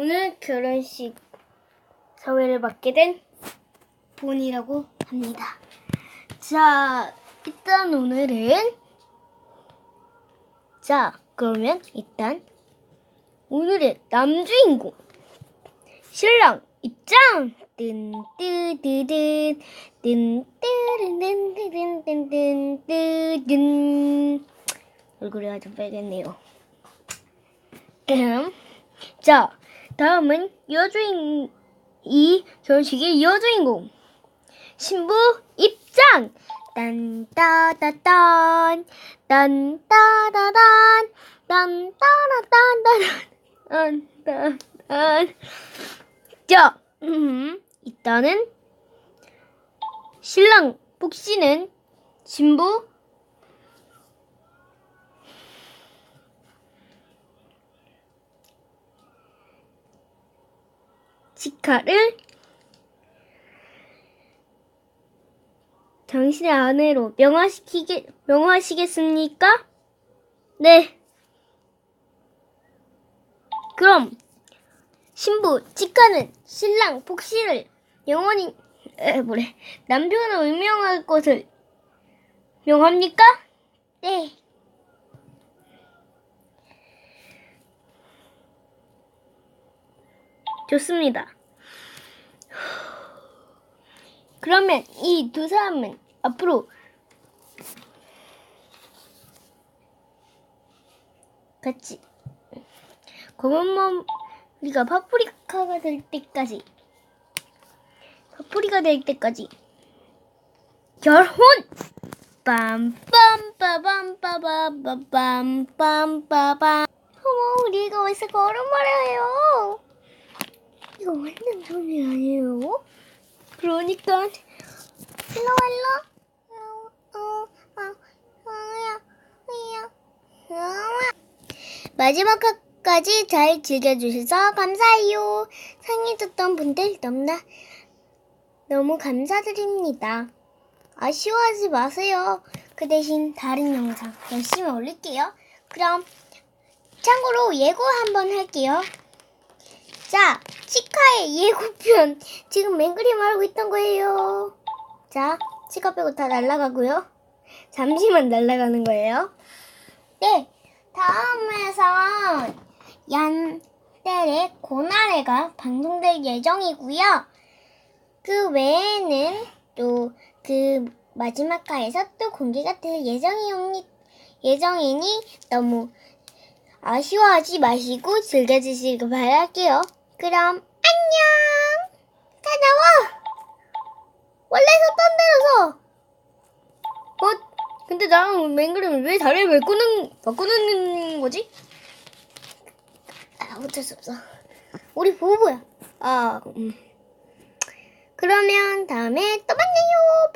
오늘 결혼식 사회를 맡게 된 본이라고 합니다. 자, 일단 오늘은 자, 그러면 일단 오늘의 남주인공 신랑 입장 뜬뜨드든 뜬뜨르든뜨든뜨든뜨든 얼굴이 아주 빨겠네요. 음. 자, 다음은 여주인 이 결혼식의 여주인공. 신부 입장! 딴따다단 딴따다단 딴따라딴따단 딴따단 자, 음, 일단은 신랑 복씨는 신부 치카를 당신의 아내로 명화시키게 명화하시겠습니까? 네. 그럼 신부 치카는 신랑 복씨를 영원히 에 뭐래 남편으로 임명할 것을 명합니까? 네. 좋습니다. 그러면 이 두 사람은 앞으로 같이 검은 머리가 파프리카가 될 때까지 파프리가 될 때까지 결혼! 빰빰빠밤빠밤빠밤빰빰빠밤 어머 우리 이거 어디서 걸음말이에요 이거 완전 소리 아니에요? 그러니까 어야, 어야. 마지막까지 잘 즐겨주셔서 감사해요. 상해줬던 분들 너무나 너무 감사드립니다. 아쉬워하지 마세요. 그 대신 다른 영상 열심히 올릴게요. 그럼 참고로 예고 한번 할게요. 자, 치카의 예고편. 지금 맹그림 하고 있던 거예요. 자, 치카 빼고 다 날아가고요. 잠시만 날아가는 거예요. 네, 다음에선 얀텔의 고나래가 방송될 예정이고요. 그 외에는 또 그 마지막 화에서 또 공개가 될 예정이옵니, 예정이니 너무 아쉬워하지 마시고 즐겨주시길 바랄게요. 그럼 안녕. 다 나와. 원래 섰던 데로서. 어? 근데 나랑 맹그림은 왜 다리를 왜 끄는 바꾸는 거지? 아 어쩔 수 없어. 우리 보보야. 아 음. 그러면 다음에 또 만나요.